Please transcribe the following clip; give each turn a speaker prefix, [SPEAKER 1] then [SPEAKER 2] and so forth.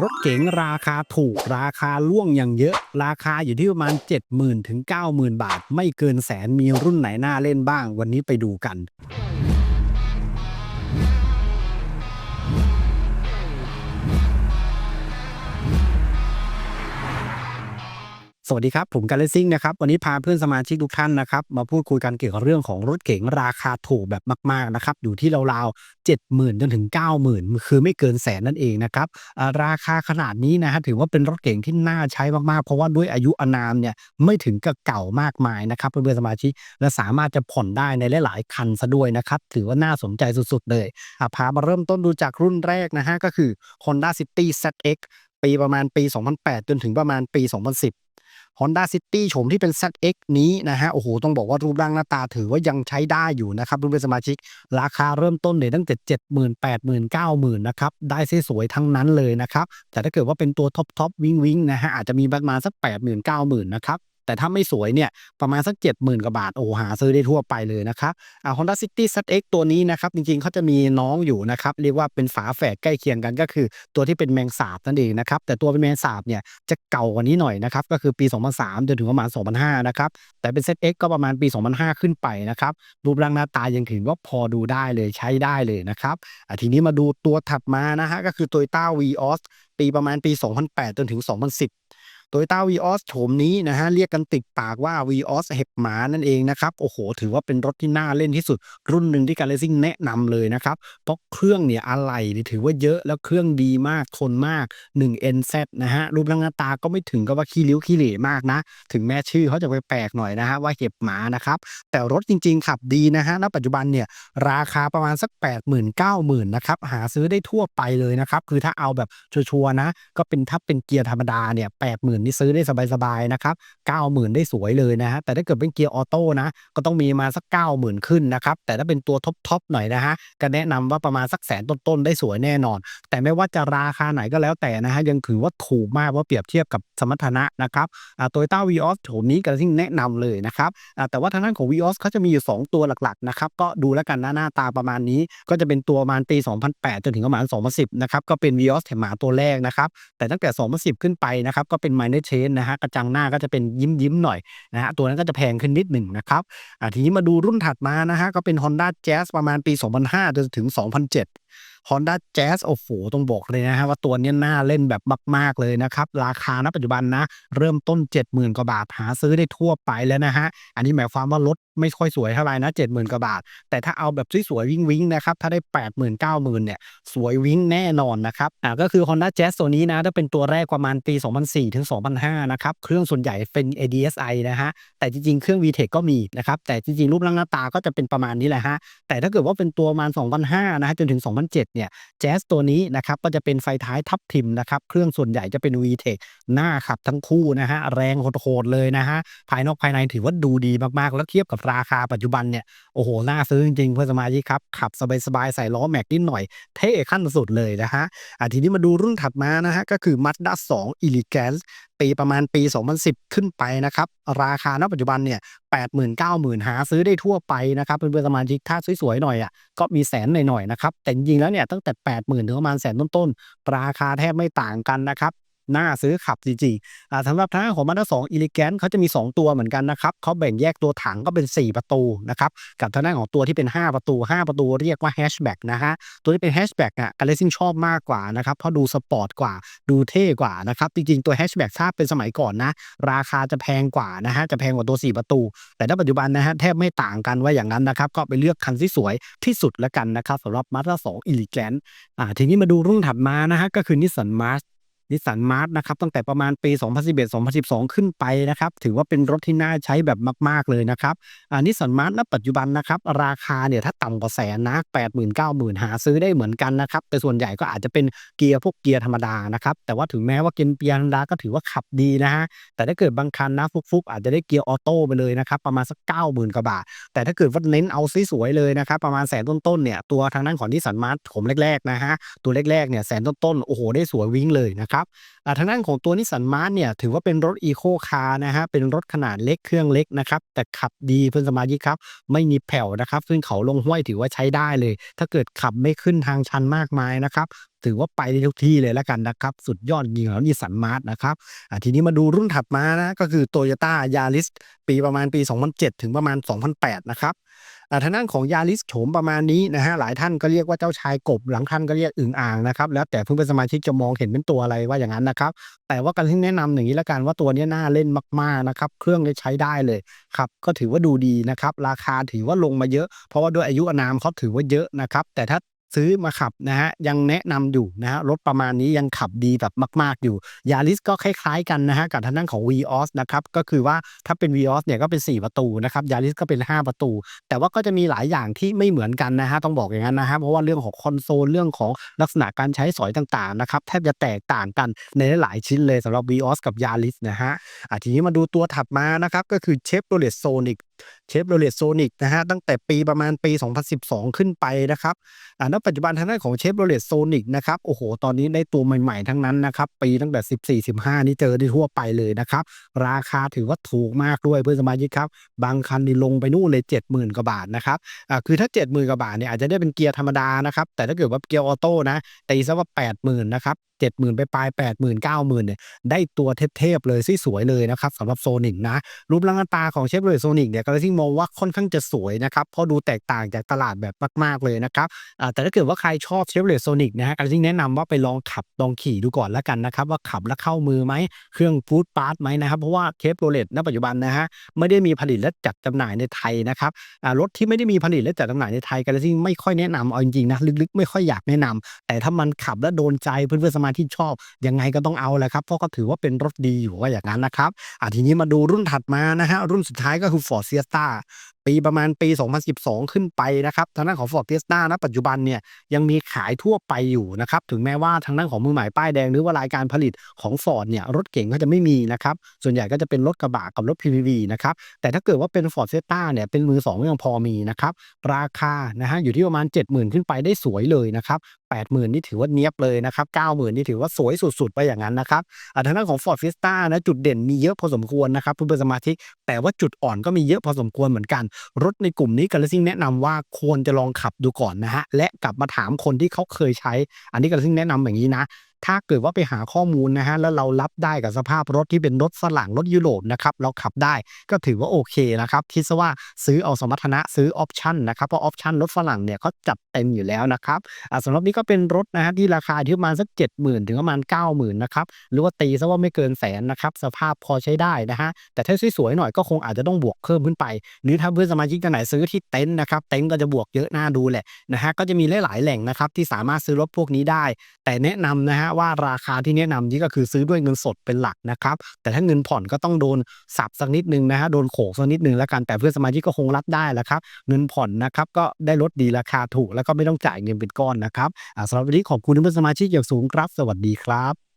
[SPEAKER 1] รถเก๋งราคาถูกราคาล่วงอย่างเยอะ ราคาอยู่ที่ประมาณ 70,000ถึง90,000 บาท ไม่เกินแสนมีรุ่นไหนน่าเล่นบ้าง วันนี้ไปดูกัน สวัสดีครับ ผมกันเลซิ่งนะครับ วันนี้พาเพื่อนสมาชิกทุกท่านนะครับ มาพูดคุยกันเกี่ยวกับเรื่องของรถเก๋งราคาถูกแบบมาก ๆ นะครับ อยู่ที่ราวๆ70,000จนถึง90,000คือไม่เกินแสนนั่นเองนะครับ ราคาขนาดนี้นะฮะถือว่าเป็นรถเก๋งที่น่าใช้มาก ๆ เพราะว่าด้วยอายุอานามเนี่ยไม่ถึงกับเก่ามากมายนะครับเพื่อนๆสมาชิกและสามารถจะผ่อนได้ในหลาย ๆ คันซะด้วยนะครับถือว่าน่าสนใจสุด ๆ เลยพามาเริ่มต้นดูจากรุ่นแรกนะฮะก็คือ Honda City ZX ปีประมาณปี 2008 จนถึงประมาณปี 2010 Honda City โฉมที่เป็น ZX นี้นะฮะโอ้โหต้องบอกว่ารูปร่างหน้าตาถือว่ายังใช้ได้อยู่นะครับรุ่นเป็นสมาชิก ราคาเริ่มต้นเนี่ยตั้งแต่70,000 8 0 0 0 9 0 0 0นะครับได้สวยทั้งนั้นเลยนะครับแต่ถ้าเกิดว่าเป็นตัวท็อปท็อปวิงวิงนะฮะอาจจะมีประมาณสัก80,000 9 0 0 0นะครับ แต่ถ้าไม่สวยเนี่ยประมาณสัก 70,000 กว่าบาท โอ้หหาซื้อได้ทั่วไปเลยนะครับอ่า Honda City ZX ตัวนี้นะครับ จริงๆเขาจะมีน้องอยู่นะครับ เรียกว่าเป็นฝาแฝดใกล้เคียงกันก็คือ ตัวที่เป็นแมงสาบนั่นเองนะครับ แต่ตัวเป็นแมงสาบเนี่ยจะเก่ากว่านี้หน่อยนะครับ ก็คือปี 2003 จนถึงประมาณ 2005 นะครับ แต่เป็น ZX ก็ประมาณปี 2005 ขึ้นไปนะครับ รูปร่างหน้าตายังถือว่าพอดูได้เลยใช้ได้เลยนะครับอะทีนี้มาดูตัวถัดมานะฮะก็คือ Toyota Vios ปีประมาณปี 2008 จนถึง 2010 Toyota Vios โฉมนี้นะฮะเรียกกันติดปากว่า Vios เห็บหมานั่นเองนะครับโอ้โห ถือว่าเป็นรถที่น่าเล่นที่สุด รุ่นหนึ่งที่การเลซิ่งแนะนำเลยนะครับ เพราะเครื่องเนี่ยอะไหล่ถือว่าเยอะแล้วเครื่องดีมากทนมาก 1 NZ นะฮะรูปร่างหน้าตาก็ไม่ถึงกับว่าขี้ริ้วขี้เหร่มากนะ ถึงแม้ชื่อเขาจะไปแปลกๆหน่อยนะฮะว่าเห็บหมานะครับแต่รถจริง ๆ ขับดีนะฮะณปัจจุบันเนี่ยราคาประมาณสัก 80,000 90,000นะครับหาซื้อได้ทั่วไปเลยนะครับคือถ้าเอาแบบชัวร์ๆนะ ก็เป็นถ้าเป็นเกียร์ธรรมดาเนี่ย80,000นี่นี่ซื้อได้สบายๆนะครับ90,000 ได้สวยเลยนะฮะแต่ถ้าเกิดเป็นเกียร์ออโต้นะก็ต้องมีมาสัก 90,000 ขึ้นนะครับแต่ถ้าเป็นตัวท็อปๆหน่อยนะฮะก็แนะนำว่าประมาณสักแสนต้นๆได้สวยแน่นอน แต่ไม่ว่าจะราคาไหนก็แล้วแต่นะฮะยังถือว่าถูกมากว่าเปรียบเทียบกับสมรรถนะนะครับอ่าโตโยต้าวีออสโฉมนี้ก็ที่แนะนำเลยนะครับอ่าแต่ว่าทางด้านของวีออสเขาจะมีอยู่ 2 ตัวหลักๆนะครับก็ดูแล้วกันนะหน้าตาประมาณนี้ ก็จะเป็นตัวประมาณปี 2008 จนถึงประมาณ 2010 นะครับก็เป็นวีออสเถหมาตัวแรกนะครับแต่ตั้งแต่ 2010 ขึ้นไปนะครับก็เป็น minor change นะฮะกระจังหน้าก็จะเป็นยิ้มๆหน่อยนะฮะตัวนั้นก็จะแพงขึ้นนิดหนึ่งนะครับอ่าทีนี้มาดูรุ่นถัดมานะฮะก็เป็น Honda Jazz ประมาณปี 2005 จนถึง 2007 Honda Jazz โอ้โหต้องบอกเลยนะฮะว่าตัวนี้น่าเล่นแบบมาก ๆ เลยนะครับ ราคาณปัจจุบันนะ เริ่มต้น 70,000 กว่าบาท หาซื้อได้ทั่วไปแล้วนะฮะ อันนี้หมายความว่ารถไม่ค่อยสวยเท่าไหร่นะ 70,000 กว่าบาท แต่ถ้าเอาแบบสวยๆวิ้งๆนะครับ ถ้าได้ 80,000 90,000 เนี่ย สวยวิ้งแน่นอนนะครับอ่าก็คือ Honda Jazz ตัวนี้นะ ถ้าเป็นตัวแรกประมาณปี 2004ถึง2005 นะครับ เครื่องส่วนใหญ่เป็น ADSI นะฮะแต่จริงๆเครื่อง VTEC ก็มีนะครับแต่จริงๆรูปร่างหน้าตาก็จะเป็นประมาณนี้แหละฮะแต่ถ้าเกิดว่าเป็นตัวประมาณ2005นะฮะจนถึง 2007เนี่ยแจ๊สตัวนี้นะครับก็จะเป็นไฟท้ายทับทิมนะครับเครื่องส่วนใหญ่จะเป็น VTEC หน้าขับทั้งคู่นะฮะแรงโหดๆเลยนะฮะภายนอกภายในถือว่าดูดีมากๆ แล้วเทียบกับราคาปัจจุบันเนี่ยโอ้โหน่าซื้อจริงๆเพื่อนสมาชิกครับขับสบายๆใส่ล้อแม็กนิดหน่อยเท่ขั้นสุดเลยนะฮะอะทีนี้มาดูรุ่นถัดมานะฮะก็คือ Mazda 2 Elegance ปีประมาณปี 2010 ขึ้นไปนะครับ ราคาณปัจจุบันเนี่ย80,000 90,000หาซื้อได้ทั่วไปนะครับเพื่อนๆสมาชิกถ้าสวยๆหน่อยอะก็มีแสนหน่อยๆนะครับแต่จริงๆแล้วเนี่ยตั้งแต่ 80,000 ถึงประมาณแสนต้นๆ ราคาแทบไม่ต่างกันนะครับ น่าซื้อขับจริงๆอ่าสำหรับทางด้านของ Mazda 2 Elegance เขาจะมี 2 ตัวเหมือนกันนะครับเขาแบ่งแยกตัวถังก็เป็น 4 ประตูนะครับกับทางด้านของตัวที่เป็น 5 ประตู 5 ประตูเรียกว่า Hatchback นะฮะตัวที่เป็น Hatchback อะการเลซิ่งชอบมากกว่านะครับเพราะดูสปอร์ตกว่าดูเท่กว่านะครับจริงๆตัว Hatchback ถ้าเป็นสมัยก่อนนะราคาจะแพงกว่านะฮะจะแพงกว่าตัว 4 ประตู แต่ถ้าปัจจุบันนะฮะแทบไม่ต่างกันว่าอย่างนั้นนะครับก็ไปเลือกคันที่สวยที่สุดแล้วกันนะครับสำหรับ Mazda 2 Elegance อ่าทีนี้มาดูรุ่นถัดมานะฮะก็คือ Nissan March นิ นิสสันมาร์ทนะครับตั้งแต่ประมาณปี 2011-2012 ขึ้นไปนะครับถือว่าเป็นรถที่น่าใช้แบบมาก ๆ เลยนะครับนิสสันมาร์ทณปัจจุบันนะครับราคาเนี่ยถ้าต่ำกว่าแสนนะ80,000 90,000หาซื้อได้เหมือนกันนะครับแต่ส่วนใหญ่ก็อาจจะเป็นเกียร์พวกเกียร์ธรรมดานะครับแต่ว่าถึงแม้ว่าเกียร์เกียร์ธรรมดาก็ถือว่าขับดีนะฮะแต่ถ้าเกิดบางคันนะฟุกๆอาจจะได้เกียร์ออโต้ไปเลยนะครับประมาณสัก90,000กว่าบาท แต่ถ้าเกิดว่าเน้นเอาสวยๆเลยนะครับประมาณแสนต้นๆเนี่ยตัวทางด้านของนิสสันมาร์ทผมแรกๆนะฮะตัวแรกๆเนี่ยแสนต้นๆโอ้โหได้สวยวิ่งเลยนะครับนะครับทางด้านของตัวนิสสันมาร์เนี่ยถือว่าเป็นรถอีโคคาร์นะฮะเป็นรถขนาดเล็กเครื่องเล็กนะครับแต่ขับดีเพื่อนสมาชิกครับไม่มีแผ่วนะครับขึ้นเขาลงห้วยถือว่าใช้ได้เลย ถ้าเกิดขับไม่ขึ้นทางชันมากมายนะครับถือว่าไปได้ทุกที่เลยแล้วกันนะครับ สุดยอดจริงแล้วนิสสันมาร์นะครับทีนี้มาดูรุ่นถัดมานะก็คือ Toyota Yaris ปีประมาณปี 2007 ถึงประมาณ 2008 นะครับ ทางด้านของยาลิสโฉมประมาณนี้นะฮะหลายท่านก็เรียกว่าเจ้าชายกบหลังท่านก็เรียกอึ่งอ่างนะครับแล้วแต่เพื่อนสมาชิกจะมองเห็นเป็นตัวอะไรว่าอย่างนั้นนะครับแต่ว่าการที่แนะนำอย่างนี้ละกันว่าตัวนี้น่าเล่นมากๆนะครับเครื่องได้ใช้ได้เลยครับก็ถือว่าดูดีนะครับราคาถือว่าลงมาเยอะ เพราะว่าด้วยอายุอานามเขาถือว่าเยอะนะครับแต่ถ้า ซื้อมาขับนะฮะยังแนะนำอยู่นะฮะรถประมาณนี้ยังขับดีแบบมาก ๆ อยู่ยาริสก็คล้ายๆกันนะฮะกับทางด้านของ v ีออสนะครับก็คือว่าถ้าเป็น v ีออสเนี่ยก็เป็น 4 ประตูนะครับยาริสก็เป็น 5 ประตู แต่ว่าก็จะมีหลายอย่างที่ไม่เหมือนกันนะฮะต้องบอกอย่างนั้นนะฮะเพราะว่าเรื่องของคอนโซลเรื่องของลักษณะการใช้สอยต่างๆนะครับแทบจะแตกต่างกันในหลายชิ้นเลยสำหรับ v ีออสกับยาริสนะฮะอะทีนี้มาดูตัวถัดมานะครับก็คือเชฟโรเลตโซนิก เชฟโรเลตโซนิกนะฮะตั้งแต่ปีประมาณปี 2012 ขึ้นไปนะครับอ่าณปัจจุบันทางด้านของเชฟโรเลตโซนิกนะครับโอ้โห ตอนนี้ได้ตัวใหม่ๆ ทั้งนั้นนะครับปีตั้งแต่ 14 15 นี่เจอได้ทั่วไปเลยนะครับ ราคาถือว่าถูกมากด้วยเพื่อนสมาชิกครับ บางคันนี่ลงไปนู่นเลย 70,000 กว่าบาทนะครับอ่าคือถ้า 70,000 กว่าบาทเนี่ยอาจจะได้เป็นเกียร์ธรรมดานะครับแต่ถ้าเกิดว่าเกียร์ออโต้นะตีซะว่า 80,000 นะครับ 70,000 ไปปลายๆ80,000 90,000เนี่ยได้ตัวเทพๆเลยสวยๆเลยนะครับสำหรับโซนิกนะ รูปร่างตาของเชฟโรเลตโซนิกเนี่ยก็เลยที่มองว่าค่อนข้างจะสวยนะครับเพราะดูแตกต่างจากตลาดแบบมาก ๆเลยนะครับแต่ถ้าเกิดว่าใครชอบเชฟโรเลตโซนิกนะฮะก็เลยที่แนะนำว่าไปลองขับลองขี่ดูก่อนแล้วกันนะครับว่าขับแล้วเข้ามือไหมเครื่องฟูดปาร์ตไหมนะครับเพราะว่าเชฟโรเลตณปัจจุบันนะฮะไม่ได้มีผลิตและจัดจำหน่ายในไทยนะครับรถที่ไม่ได้มีผลิตและจัดจำหน่ายในไทยก็เลยที่ไม่ค่อยแนะนำเอาจริงๆนะลึกๆ ไม่ค่อยอยากแนะนำแต่ถ้ามันขับแล้วโดนใจเพื่อนๆสมาชิกชอบ ยังไงก็ต้องเอาแหละครับ เพราะก็ถือว่าเป็นรถดีอยู่ว่าอย่างนั้นนะครับอะทีนี้มาดูรุ่นถัดมานะฮะรุ่นสุดท้ายก็คือ Ford Fiesta ปีประมาณปี 2012 ขึ้นไปนะครับทางด้านของ Ford Fiesta ณปัจจุบันเนี่ยยังมีขายทั่วไปอยู่นะครับถึงแม้ว่าทางด้านของมือใหม่ป้ายแดงหรือว่ารายการผลิตของ Ford เนี่ยรถเก่งก็จะไม่มีนะครับส่วนใหญ่ก็จะเป็นรถกระบะกับรถ PPV นะครับแต่ถ้าเกิดว่าเป็น Ford Fiesta เนี่ยเป็นมือ2ก็ยังพอมีนะครับราคานะฮะอยู่ที่ประมาณ 70,000 ขึ้นไปได้สวยเลยนะครับ 80,000 นี่ถือว่าเนียบเลยนะครับ 90,000 นี่ถือว่าสวยสุดๆ ไปอย่างนั้นนะครับอ่าทางด้านของ Ford Fiesta นะจุดเด่นมีเยอะพอสมควรนะครับเพื่อนสมาชิกแต่ว่าจุดอ่อนก็มีเยอะพอสมควรเหมือนกัน รถในกลุ่มนี้กันซิ่งแนะนำว่าควรจะลองขับดูก่อนนะฮะและกลับมาถามคนที่เขาเคยใช้ อันนี้กันซิ่งแนะนำอย่างนี้นะ ถ้าเกิดว่าไปหาข้อมูลนะฮะแล้วเรารับได้กับสภาพรถที่เป็นรถฝรั่งรถยุโรปนะครับเราขับได้ก็ถือว่าโอเคนะครับคิดซะว่าซื้อเอาสมรรถนะซื้อออปชั่นนะครับเพราะออปชั่นรถฝรั่งเนี่ยเขาจัดเต็มอยู่แล้วนะครับสำหรับนี้ก็เป็นรถนะฮะที่ราคาที่ประมาณสัก 70,000 ถึงประมาณ 90,000นะครับหรือว่าตีซะว่าไม่เกินแสนนะครับสภาพพอใช้ได้นะฮะแต่ถ้าสวยๆหน่อยก็คงอาจจะต้องบวกเพิ่มขึ้นไป หรือถ้าเพื่อนสมาชิกท่านไหนซื้อที่เต็นท์นะครับเต็นท์ก็จะบวกเยอะน่าดูแหละนะฮะก็จะมีหลายๆแหล่งนะครับที่สามารถซื้อรถพวกนี้ได้ แต่แนะนำนะฮะว่าราคาที่แนะนำนี้ก็คือซื้อด้วยเงินสดเป็นหลักนะครับ แต่ถ้าเงินผ่อนก็ต้องโดนสับสักนิดนึงนะฮะโดนโขกสักนิดนึงแล้วกันแต่เพื่อนสมาชิกก็คงรับได้แหละครับ เงินผ่อนนะครับก็ได้ลดดีราคาถูก แล้วก็ไม่ต้องจ่ายเงินเป็นก้อนนะครับสำหรับวันนี้ขอบคุณเพื่อนสมาชิกอย่างสูงครับ สวัสดีครับ